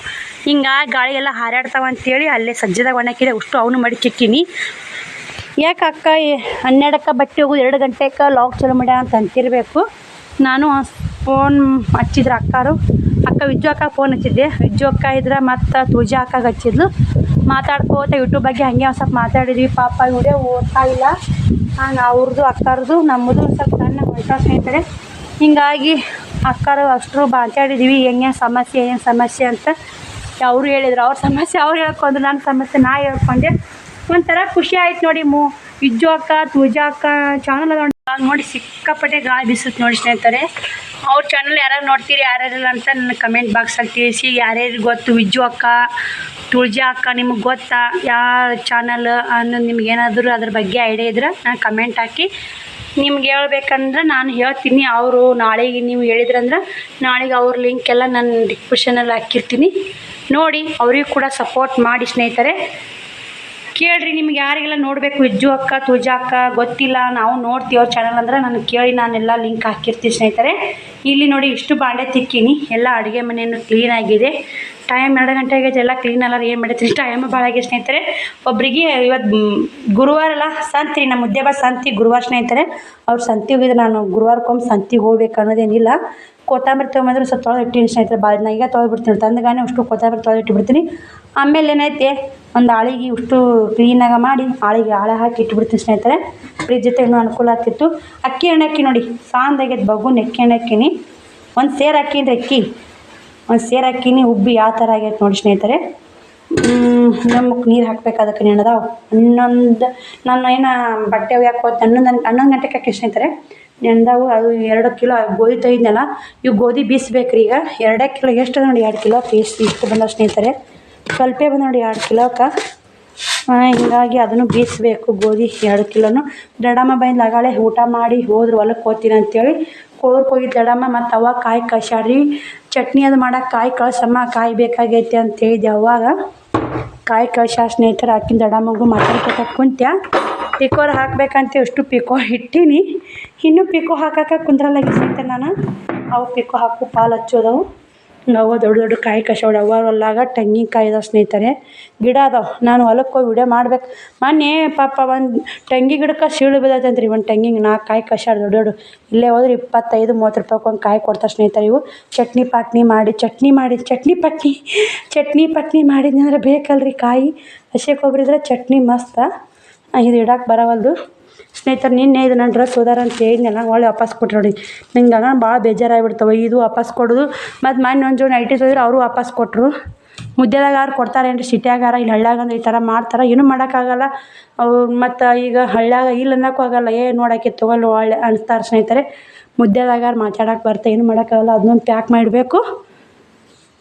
ಹಿಂಗೆ ಗಾಳಿ ಎಲ್ಲ ಹಾರಾಡ್ತಾವ ಅಂತೇಳಿ ಅಲ್ಲೇ ಸಜ್ಜದಾಗ ಒಣಕಿದೆ ಅಷ್ಟು ಅವನು ಮಡಿಚಿಟ್ಟಿನಿ ಯಾಕೆ ಅಕ್ಕ ಹನ್ನೆರಡಕ್ಕೆ ಬಟ್ಟೆ ಹೋಗೋದು ಎರಡು ಗಂಟೆಗೆ ಲಾಕ್ ಚಲೋ ಮಾಡ್ಯ ಅಂತ ಅಂತಿರಬೇಕು. ನಾನು ಫೋನ್ ಹಚ್ಚಿದ್ರು ಅಕ್ಕಾರು. ಅಕ್ಕ ವಿಜ್ಜು ಅಕ್ಕ ಫೋನ್ ಹಚ್ಚಿದ್ದೆ. ವಿಜ್ಜು ಅಕ್ಕ ಇದ್ರೆ ಮತ್ತು ತುಳಜ ಅಕ್ಕ ಹಚ್ಚಿದ್ಲು. ಮಾತಾಡ್ಕೋತ ಯೂಟ್ಯೂಬ್ ಬಗ್ಗೆ ಹಾಗೆ ಒಂದು ಸ್ವಲ್ಪ ಮಾತಾಡಿದ್ವಿ. ಪಾಪ ವಿಡಿಯೋ ಓದ್ತಾ ಇಲ್ಲ. ಹಂಗೆ ಅವ್ರದ್ದು ಅಕ್ಕರದು, ನಮ್ಮದು ಸ್ವಲ್ಪ ಸಣ್ಣ ಹೊಯ್ತಾ ಸ್ನೇಹಿತರೆ. ಹಿಂಗಾಗಿ ಅಕ್ಕರು ಅಷ್ಟರು ಮಾತಾಡಿದ್ವಿ. ಹೆಂಗೆ ಸಮಸ್ಯೆ, ಏನು ಸಮಸ್ಯೆ ಅಂತ ಅವರು ಹೇಳಿದ್ರು. ಅವ್ರ ಸಮಸ್ಯೆ ಅವ್ರು ಹೇಳ್ಕೊಂಡ್ರು ನನ್ನ ಸಮಸ್ಯೆ ನಾ ಹೇಳ್ಕೊಂಡೆ. ಒಂಥರ ಖುಷಿ ಆಯ್ತು ನೋಡಿ ಮು. ವಿಜ್ಜು ಅಕ್ಕ ತುಜಾ ಅಕ್ಕ ಚಾನಲ್ ಅದ ನೋಡಿ ಸಿಕ್ಕಾಪಟ್ಟೆ ಗಾಳಿ ಬಿಸುತ್ತೆ ನೋಡಿ ಸ್ನೇಹಿತರೆ. ಅವ್ರ ಚಾನಲ್ ಯಾರು ನೋಡ್ತೀರಿ ಯಾರ್ಯಾರಿಲ್ಲ ಅಂತ ನನ್ನ ಕಮೆಂಟ್ ಬಾಕ್ಸಲ್ಲಿ ತಿಳಿಸಿ. ಯಾರ್ಯಾರಿಗೆ ಗೊತ್ತು ವಿಜ್ಜು ಅಕ್ಕ ತುಳಜಿ ಅಕ್ಕ ನಿಮಗೆ ಗೊತ್ತಾ? ಯಾವ ಚಾನಲ್ ಅನ್ನೋದು ನಿಮ್ಗೆ ಏನಾದರೂ ಅದ್ರ ಬಗ್ಗೆ ಐಡಿಯಾ ಇದ್ರೆ ನಾನು ಕಮೆಂಟ್ ಹಾಕಿ ನಿಮ್ಗೆ ಹೇಳ್ಬೇಕಂದ್ರೆ ನಾನು ಹೇಳ್ತೀನಿ. ಅವರು ನಾಳೆಗೆ ನೀವು ಹೇಳಿದ್ರಂದ್ರೆ ನಾಳೆಗೆ ಅವ್ರ ಲಿಂಕ್ ಎಲ್ಲ ನಾನು ಡಿಸ್ಕ್ರಿಪ್ಷನಲ್ಲಿ ಹಾಕಿರ್ತೀನಿ. ನೋಡಿ, ಅವರಿಗೂ ಕೂಡ ಸಪೋರ್ಟ್ ಮಾಡಿ ಸ್ನೇಹಿತರೆ. ಕೇಳ್ರಿ, ನಿಮ್ಗೆ ಯಾರಿಗೆಲ್ಲ ನೋಡಬೇಕು? ವಿಜ್ಜು ಅಕ್ಕ, ತುಜಾ ಅಕ್ಕ, ಗೊತ್ತಿಲ್ಲ, ನಾವು ನೋಡ್ತೀವಿ ಚಾನಲ್ ಅಂದ್ರೆ ನಾನು ಕೇಳಿ, ನಾನೆಲ್ಲ ಲಿಂಕ್ ಹಾಕಿರ್ತೀನಿ ಸ್ನೇಹಿತರೆ. ಇಲ್ಲಿ ನೋಡಿ ಇಷ್ಟು ಬಾಂಡೆ ತಿಕ್ಕೀನಿ. ಎಲ್ಲ ಅಡುಗೆ ಮನೆಯನ್ನು ಕ್ಲೀನ್ ಆಗಿದೆ. ಟೈಮ್ ಎರಡು ಗಂಟೆಗೆ ಎಲ್ಲ ಕ್ಲೀನ್ ಅಲ್ಲ ಏನು ಮಾಡಿರ್ತೀನಿ ಟೈಮ್ ಭಾಳ ಆಗಿ ಸ್ನೇಹಿತರೆ. ಒಬ್ಬರಿಗೆ ಇವತ್ತು ಗುರುವಾರ ಅಲ್ಲ, ಸಂತಿ, ನಮ್ಮ ಬಾ ಸಂತಿ ಗುರುವಾರ ಸ್ನೇಹಿತರೆ. ಅವ್ರು ಸಂತಿ ಹೋಗಿದ್ರೆ ನಾನು ಗುರುವಾರಕ್ಕೊಮ್ಮೆ ಸಂತಿಗೆ ಹೋಗ್ಬೇಕು ಅನ್ನೋದೇನಿಲ್ಲ. ಕೊತ್ತಂಬರಿ ತೊಗೊಂಬಂದ್ರೆ ಸ್ವಲ್ಪ ತೊಳೆದು ಇಟ್ಟಿನಿ ಸ್ನೇಹಿತರೆ ಭಾಳ ನಾ ಈಗ ತೊಳೆದ್ಬಿಡ್ತೀನಿ ತಂದಗಾನೆ ಅಷ್ಟು ಕೊತ್ತಂಬರಿ ತೊಳೆದು ಇಟ್ಬಿಡ್ತೀನಿ ಆಮೇಲೆ ಏನೈತೆ? ಒಂದು ಆಳಿಗೆ ಇಷ್ಟು ಕ್ಲೀನಾಗ ಮಾಡಿ, ಆಳಿಗೆ ಆಳ ಹಾಕಿ ಇಟ್ಬಿಡ್ತೀನಿ ಸ್ನೇಹಿತರೆ. ಫ್ರಿಜ್ ಜೊತೆ ಇನ್ನೂ ಅನುಕೂಲ ಆಗ್ತಿತ್ತು. ಅಕ್ಕಿ ಎಣ್ಣೆ ಅಕ್ಕಿ ನೋಡಿ. ಸಾಂದಾಗೈತೆ ಬಗು ಅಕ್ಕಿ ಎಣ್ಣೆ ಅಕ್ಕಿನಿ ಒಂದು ಸೇರು ಹಾಕಿನ್ರಿ ಅಕ್ಕಿ. ಒಂದು ಸೇರು ಹಾಕಿನಿ, ಉಬ್ಬಿ ಯಾವ ಥರ ಆಗೈತೆ ನೋಡಿ ಸ್ನೇಹಿತರೆ. ನಮಗೆ ನೀರು ಹಾಕ್ಬೇಕು ಅದಕ್ಕೆ ನೆನದಾವು ಹನ್ನೊಂದು, ನಾನು ಏನು ಬಟ್ಟೆ ಒಯ್ಯಕ್ಕೆ ಹೋಗ್ತೆ ಹನ್ನೊಂದು ಹನ್ನೊಂದು ಗಂಟೆಗೆ ಹಾಕಿ ಸ್ನೇಹಿತರೆ. ನೆನೆದಾವು ಅದು ಎರಡು ಕಿಲೋ ಗೋಧಿ ತೊಯ್ದ್ನಲ್ಲ ಇವು ಗೋಧಿ ಬೀಸ್ಬೇಕು ರೀ ಈಗ. ಎರಡೇ ಕಿಲೋ, ಎಷ್ಟು ನೋಡಿ ಎರಡು ಕಿಲೋ, ಪೀಸ್, ಇಷ್ಟು ಬಂದ ಸ್ನೇಹಿತರೆ. ಸ್ವಲ್ಪ ಬಂದ ನೋಡಿ ಎರಡು ಕಿಲೋಕ್ಕೆ ಹೀಗಾಗಿ ಅದನ್ನು ಬೀಸಬೇಕು ಗೋಧಿ ಎರಡು ಕಿಲೋನು. ದಡಮ್ಮ ಬೈಂದು ಲಗಾಳೆ ಊಟ ಮಾಡಿ ಹೋದ್ರು ಹೊಲಕ್ಕೆ ಹೋಗ್ತೀನಿ ಅಂತೇಳಿ ಕೋರ್ಗೆ ಹೋಗಿದ್ದು ದಡಮ್ಮ ಮತ್ತು ಅವ ಕಾಯಿ ಕಳ್ಸ್ಯಾಡ್ರಿ ಚಟ್ನಿ ಅದು ಮಾಡಕ್ಕೆ ಕಾಯಿ ಕಳ್ಸಮ್ಮ ಕಾಯಿ ಬೇಕಾಗೈತೆ ಅಂತ ಹೇಳಿದೆ ಅವಾಗ ಕಾಯಿ ಕಳ್ಸ ಸ್ನೇಹಿತರು ಹಾಕಿನ ದಡಮ್ಮಗೂ ಮಾತಾಡ್ಕೊತ ಕುಂತ್ಯ. ಪಿಕೋರ್ ಹಾಕಬೇಕಂತ ಎಷ್ಟು ಪಿಕೋ ಇಟ್ಟೀನಿ. ಇನ್ನೂ ಪಿಕೋ ಹಾಕಕ್ಕೆ ಕುಂದ್ರಲಾಗಿ ಸ್ನೇಹಿತರೆ ನಾನು. ಅವು ಪಿಕೋ ಹಾಕು, ಪಾಲು ಹಚ್ಚೋದವು. ಅವ ದೊಡ್ಡ ದೊಡ್ಡ ಕಾಯಿ ಕಷಾಯ ಅವ ಹೊಲ್ದಾಗ ತೆಂಗಿನಕಾಯಿ ಇದಾವೆ ಸ್ನೇಹಿತರೆ. ಗಿಡ ಅದಾವೆ. ನಾನು ಹೊಲಕ್ಕೆ ಹೋಗಿ ವಿಡಿಯೋ ಮಾಡ್ಬೇಕು. ಮೊನ್ನೆ ಪಾಪ ಒಂದು ತೆಂಗಿ ಗಿಡಕ್ಕೆ ಸೀಳು ಬಿದ್ದೈತಂತೆ ರೀ ಒಂದು ತೆಂಗಿಗೆ ನಾಲ್ಕು ಕಾಯಿ ಕಷಾಯ ದೊಡ್ಡ ದೊಡ್ಡ. ಇಲ್ಲೇ ಹೋದ್ರೆ ಇಪ್ಪತ್ತೈದು, ಮೂವತ್ತು ರೂಪಾಯಿ ಒಂದು ಕಾಯಿ ಕೊಡ್ತಾರೆ ಸ್ನೇಹಿತರೆ ಇವು. ಚಟ್ನಿ ಪಟ್ನಿ ಮಾಡಿ, ಚಟ್ನಿ ಮಾಡಿ, ಚಟ್ನಿ ಪಟ್ನಿ ಚಟ್ನಿ ಪಟ್ನಿ ಮಾಡಿದ್ನಿ ಅಂದ್ರೆ ಬೇಕಲ್ರಿ ಕಾಯಿ. ಹಸಿ ಕೊಬ್ಬರಿ ಇದ್ರೆ ಚಟ್ನಿ ಮಸ್ತ. ಇದು ಇಡಕ್ಕೆ ಬರವಲ್ದು. ಸ್ನೇಹಿತರೆ, ನಿನ್ನೆ ಇದು ನನ್ನ ಡ್ರೆಸ್ ಹೋದಾರ ಅಂತ ಹೇಳಿದ್ನಲ್ಲ ಒಳ್ಳೆ ವಾಪಸ್ ಕೊಟ್ಟರು ನೋಡಿ. ನಿಂಗೆ ಆಗ ಭಾಳ ಬೇಜಾರಾಗಿಬಿಡ್ತವೆ ಇದು ವಾಪಸ್ ಕೊಡೋದು. ಮತ್ತು ಮೊನ್ನೆ ಒಂದು ಜೋಡಿ ನೈಟಿ ಹೋದ್ರೆ, ಅವರು ವಾಪಸ್ ಕೊಟ್ಟರು ಮುದ್ದೆದಾಗ ಯಾರು ಕೊಡ್ತಾರೇನ್ರಿ ಸಿಟಿಯಾಗಾರ, ಇಲ್ಲಿ ಹಳ್ಳ್ಯಾಗ ಅಂದ್ರೆ ಈ ಥರ ಮಾಡ್ತಾರೆ, ಏನು ಮಾಡೋಕ್ಕಾಗಲ್ಲ. ಅವ್ರು ಮತ್ತು ಈಗ ಹಳ್ಳ್ಯಾಗ ಇಲ್ಲ ಅನ್ನೋಕ್ಕೂ ಆಗಲ್ಲ, ಏ ನೋಡೋಕೆ ತೊಗೊಳ್ಳು ಒಳ್ಳೆ ಅನಿಸ್ತಾರೆ ಸ್ನೇಹಿತರೆ. ಮುದ್ದೆದಾಗ ಮಾತಾಡೋಕೆ ಬರ್ತಾ, ಏನು ಮಾಡೋಕ್ಕಾಗಲ್ಲ, ಅದನ್ನೊಂದು ಪ್ಯಾಕ್ ಮಾಡಬೇಕು.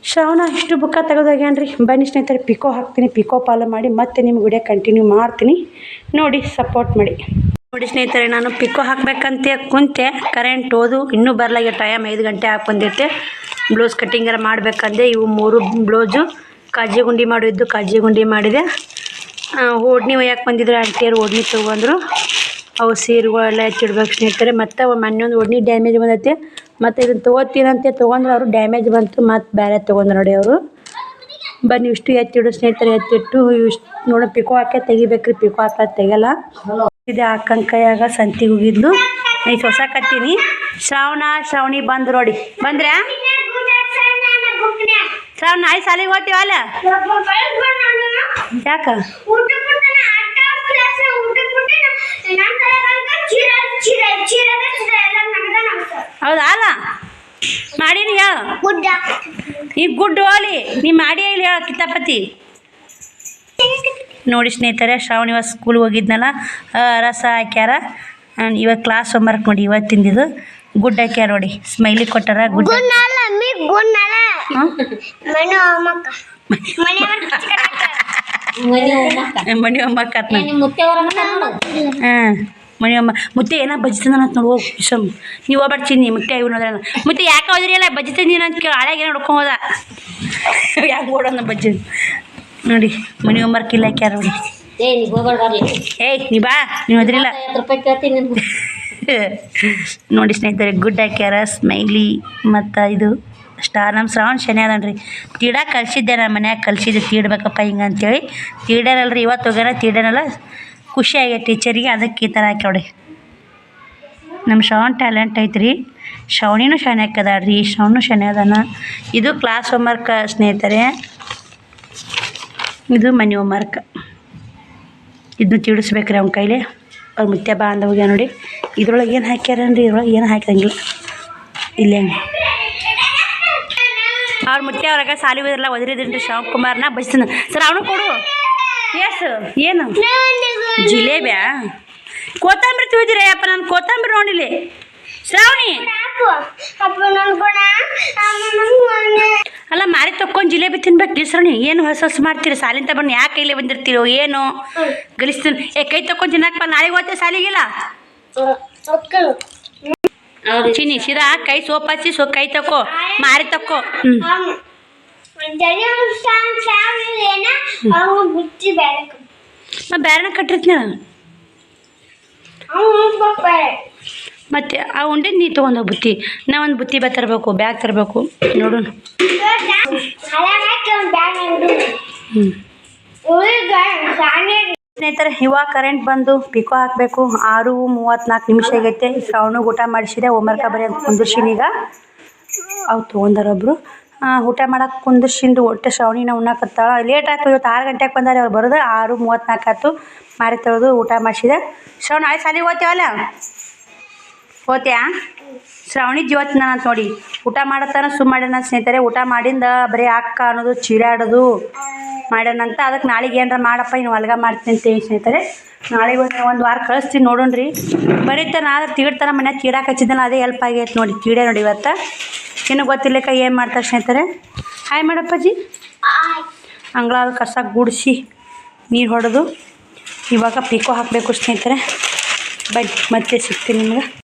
ಶ್ರಾವಣ, ಇಷ್ಟು ಬುಕ್ಕ ತೆಗೆದೋಗ್ಯಾನ್ರಿ ಬನ್ನಿ ಸ್ನೇಹಿತರೆ ಪಿಕೋ ಹಾಕ್ತೀನಿ ಪಿಕೋ ಫಾಲೋ ಮಾಡಿ ಮತ್ತೆ ನಿಮ್ಮ ವಿಡಿಯೋ ಕಂಟಿನ್ಯೂ ಮಾಡ್ತೀನಿ. ನೋಡಿ ಸಪೋರ್ಟ್ ಮಾಡಿ. ನೋಡಿ ಸ್ನೇಹಿತರೆ, ನಾನು ಪಿಕೋ ಹಾಕ್ಬೇಕಂತ ಕುಂತೆ ಕರೆಂಟ್ ಓದು, ಇನ್ನೂ ಬರಲಾಗೆ ಟೈಮ್ ಐದು ಗಂಟೆ ಹಾಕಿ ಬಂದೈತೆ ಬ್ಲೌಸ್ ಕಟ್ಟಿಂಗೆಲ್ಲ ಮಾಡಬೇಕಂದೆ, ಇವು ಮೂರು ಬ್ಲೌಸು ಕಾಜಿ ಗುಂಡಿ ಮಾಡಿದ್ದು ಕಾಜಿ ಗುಂಡಿ ಮಾಡಿದೆ. ಓಡ್ನಿ ಒಯ್ಯಕ್ಕೆ ಬಂದಿದ್ರು ಆಂಟಿಯರು, ಓಡ್ನಿ ತೊಗೊಂಡ್ರು. ಅವು ಸೀರೆಗಳೆಲ್ಲ ಹೆಚ್ಚಿಡ್ಬೇಕು ಸ್ನೇಹಿತರೆ, ಮತ್ತು ಒಂದು ಓಡ್ನಿ ಡ್ಯಾಮೇಜ್ ಬಂದೈತೆ. ಮತ್ತು ಇದನ್ನು ತೊಗೋತೀನಂತೆ ತೊಗೊಂಡ್ರೆ ಅವರು ಡ್ಯಾಮೇಜ್ ಬಂತು, ಮತ್ತು ಬೇರೆ ತೊಗೊಂಡ್ರು ನೋಡಿ ಅವರು. ಬನ್ನಿ, ಇಷ್ಟು ಎತ್ತಿಡು ಸ್ನೇಹಿತರೆ ಎತ್ತಿಟ್ಟು ಇಷ್ಟು ನೋಡಿ, ಪಿಕೋ ಹಾಕಿ ತೆಗಿಬೇಕ್ರಿ, ಪಿಕೋ ಹಾಕ ತೆಗಿಯಲ್ಲ. ಇದೆ ಅಕ್ಕನ ಕೈಯಾಗ ಸಂತಿಗೆ ಹೋಗಿದ್ಲು ಈ ಹೊಸ ಕತ್ತೀನಿ ಶ್ರಾವಣ, ಶ್ರಾವಣಿ ಬಂದು ನೋಡಿ. ಬಂದ್ರೆ? ಶ್ರಾವಣ ಆಯ್ ಸಾಲಿಗೆ ಹೋಗ್ತೀವಲ್ಲ ಯಾಕ? ಹೌದಾ ಅಲ್ಲ ಮಾಡೀನಿ ಹೇಳು ಈಗ ಗುಡ್ ಹೋಲಿ ನೀ ಮಾಡಿ ಇಲ್ಲಿ ಹೇಳ ಕಿತಾಪತಿ. ನೋಡಿ ಸ್ನೇಹಿತರೆ ಶ್ರಾವಣ ಇವತ್ತು ಸ್ಕೂಲ್ಗೆ ಹೋಗಿದ್ನಲ್ಲ ರಸ ಹಾಕ್ಯಾರ. ಇವಾಗ ಕ್ಲಾಸ್ ಹೋಮ್ವರ್ಕ್ ನೋಡಿ ಇವತ್ತು ತಿಂದಿದ್ದು. ಗುಡ್ ಹಾಕ್ಯಾರ ನೋಡಿ ಸ್ಮೈಲಿ ಕೊಟ್ಟಾರ ಗುಡ್ ಮಣಿ ಆತ್ ಹಾಂ? ಅಮ್ಮ ಮುತ್ತೆ ಏನೋ ಬಜ್ಜಿ ಅಂತ ನೋಡು ಹೋಗಿ ವಿಷಮ್ ನೀವು ಹೋಗ್ಬಿಡ್ತೀನಿ ಮುತ್ತೆ ಇವ್ ನೋಡ್ರಲ್ಲ ಮುತ್ತೆ ಯಾಕೆ ಹೋದ್ರಿ ಅಲ್ಲ ಬಜ್ಜಿ ಅಂತ ಕೇಳಿ ಹಳೆಗೆ ಏನೋ ನೋಡ್ಕೊಂಡು ಹೋದ. ಯಾಕೆ ಓಡೋಣ ಬಜ್ಜಿ. ನೋಡಿ ಮನೆ ಹೋಮ್ವರ್ಕ್ ಇಲ್ಲ ಹಾಕ್ಯಾರ ನೋಡಿ. ಏ ನೀ ಹೋಗ್ಬೇಡ ಏಯ್ ನೀ ಬಾ ನೀವು ಅದ್ರಿಲ್ಲ ನೋಡಿ ಸ್ನೇಹಿತರೆ ಗುಡ್ ಹಾಕ್ಯಾರ ಸ್ಮೈಲಿ ಮತ್ತು ಇದು ಸ್ಟಾರ್ ನಮ್ಮ ಶ್ರಾವಣ ಶನಿ ಅದನ್ರಿ. ತೀಡ ಕಲಿಸಿದ್ದೆ ನಮ್ಮ ಮನ್ಯಾಗ ಕಲಿಸಿದ್ದೆ ತೀಡ್ಬೇಕಪ್ಪ ಹಿಂಗೆ ಅಂತೇಳಿ ತೀಡನಲ್ರಿ ಇವತ್ತು ಹೋಗ್ಯಾರ ತೀಡನಲ್ಲ ಖುಷಿ ಆಗೈತೆ ಟೀಚರಿಗೆ ಅದಕ್ಕೆ ಈ ಥರ ಹಾಕ್ಯಾವ್ರಿ ನಮ್ಮ ಶ್ರವಣ್ ಟ್ಯಾಲೆಂಟ್ ಐತ್ರಿ. ಶ್ರವಣಿನೂ ಶಾಣೆ ಹಾಕದಾಳ್ರಿ ಶ್ರವಣು ಶಾಣೆ ಅದಾನ. ಇದು ಕ್ಲಾಸ್ ಹೋಮ್ವರ್ಕ್ ಸ್ನೇಹಿತರೆ. ಇದು ಮನೆ ಹೋಮ್ವರ್ಕ್ ಇದನ್ನು ತಿಳಿಸ್ಬೇಕ್ರಿ ಅವ್ನ ಕೈಲಿ. ಅವ್ರ ಮುತ್ಯ ಬಾ ಅಂದ ಹೋಗ್ಯ ನೋಡಿ. ಇದ್ರೊಳಗೆ ಏನು ಹಾಕ್ಯಾರನ್ರಿ? ಇದ್ರೊಳಗೆ ಏನು ಹಾಕಿದಂಗಿಲ್ಲ. ಇಲ್ಲೇ ಅವ್ರ ಮುತ್ಯ ಅವ್ರಾಗ ಸಾಲಿ ಓದಿರಲ್ಲ ಒದರಿದ್ರಿ ಶಿವಕುಮಾರ್ನ. ಕುಮಾರ್ನ ಬಸ್ಸಿನ ಸರ್, ಅವನು ಕೊಡು. ಎಸ್ ಏನು? ಜಿಲೇಬಿಯಾ ಕೊತ್ತಂಬರಿ ತಿಳಿದಿರಿ ಅಪ್ಪ ನಾನು ಕೊತ್ತಂಬರಿ ನೋಡಿಲಿ ಶ್ರಾವಣಿ. ಅಲ್ಲ, ಮಾರಿ ತಕ್ಕೊಂಡು ಜಿಲೇಬಿ ತಿನ್ಬೇಕು ಶ್ರಾವಣಿ. ಏನು ಹೊಸ ಹೊಸ ಮಾಡ್ತೀರಿ? ಸಾಲಿಂದ ಬಂದು ಯಾಕೆ ಕೈಲೇ ಬಂದಿರ್ತೀರೋ ಏನು? ಗಲಿಸ್ತೀನಿ ಏ, ಕೈ ತಕೊಂಡು ತಿನ್ನಕ್ಕಪ್ಪ ನಾಳೆಗೆ ಹೋಗ್ತೇವೆ ಸಾಲಿಗಿಲ್ಲ? ಚೀನಿ ಶಿರಾ, ಕೈ ಸೋಪ್ ಹಚ್ಚಿ ಸೋ ಕೈ ತಕ್ಕೋ. ಮಾರಿ ತಕ್ಕೋ. ಹ್ಞೂ ನಾ ಕಟ್ಟಿರ್ತೀನಿ ಮತ್ತೆ ಆ ಉಂಡೆ ನೀ ತಗೊಂಡ ಬುತ್ತಿ. ನಾ ಒಂದು ಬುತ್ತಿ ಬಾ ತರಬೇಕು, ಬ್ಯಾಗ್ ತರಬೇಕು. ನೋಡೋಣ ಸ್ನೇಹಿತರೆ, ಇವಾಗ ಕರೆಂಟ್ ಬಂದು ಪಿಕೋ ಹಾಕಬೇಕು. ಆರು ಮೂವತ್ತ್ನಾಲ್ಕು ನಿಮಿಷ ಆಗೈತೆ. ಅವನು ಊಟ ಮಾಡಿಸಿದೆ. ಒಮ್ಮರ್ಕ ಬರೀ ಅಂತ ಕುಂದಿರ್ಸಿನಿ ಈಗ. ಅವು ತೊಗೊಂಡಾರೊಬ್ರು ಊಟ ಮಾಡಕ್ಕೆ ಕುಂದಿರ್ಸಿಂದು ಹೊಟ್ಟೆ ಶ್ರಾವಣಿನ ಉಣ್ಣಾಕತ್ತಾಳ. ಲೇಟ್ ಆಯ್ತು, ಇವತ್ತು ಆರು ಗಂಟೆಗೆ ಬಂದಾರೆ ಅವ್ರು ಬರೋದು. ಆರು ಮೂವತ್ತ್ನಾಲ್ಕು ಆಯ್ತು. ಮಾರಿ ತೊಳೆದು ಊಟ ಮಾಡಿಸಿದೆ. ಶ್ರಾವಣ ನಾಳೆ ಸಾಲಿಗೆ ಹೋಗ್ತೇವಲ್ಲ ಹೋತ್ಯಾ? ಶ್ರಾವಣಿ ಜೀವತ್ ನಾನು ಅಂತ ನೋಡಿ. ಊಟ ಮಾಡತ್ತಾನ ಸುಮ್ಮ ಮಾಡ್ಯಾನ ಸ್ನೇಹಿತರೆ. ಊಟ ಮಾಡಿಂದ ಬರೀ ಅಕ್ಕ ಅನ್ನೋದು, ಚೀರಾಡೋದು ಮಾಡ್ಯಾನಂತ ಅದಕ್ಕೆ ನಾಳೆಗೆ ಏನಾರ ಮಾಡಪ್ಪ, ಇನ್ನು ಹೊಲ್ಗ ಮಾಡ್ತೀನಿ ಅಂತೇಳಿ ಸ್ನೇಹಿತರೆ. ನಾಳೆಗೆ ಒಂದು ಒಂದು ವಾರ ಕಳಿಸ್ತೀನಿ ನೋಡೋಣ್ರಿ. ಬರೀತಾನ, ಆದ್ರೆ ತೀಡ್ತಾನ ಮನ್ಯಾಗ ತೀಡಾಕ್ ಹಚ್ಚಿದ್ದಾನ ಅದೇ ಹೆಲ್ಪ್ ಆಗೈತೆ ನೋಡಿ. ತೀಡೆ ನೋಡಿ ಇವತ್ತು. ಇನ್ನು ಗೊತ್ತಿಲ್ಲಕ್ಕ ಏನು ಮಾಡ್ತಾರೆ ಸ್ನೇಹಿತರೆ. ಹಾಯ್ ಮಾಡಪ್ಪಾಜಿ. ಅಂಗಳ ಕಸ ಗುಡಿಸಿ ನೀರು ಹೊಡೆದು. ಇವಾಗ ಪಿಕೋ ಹಾಕಬೇಕು ಸ್ನೇಹಿತರೆ. ಬನ್ನಿ, ಮತ್ತೆ ಸಿಗ್ತೀನಿ ನಿಮ್ಗೆ.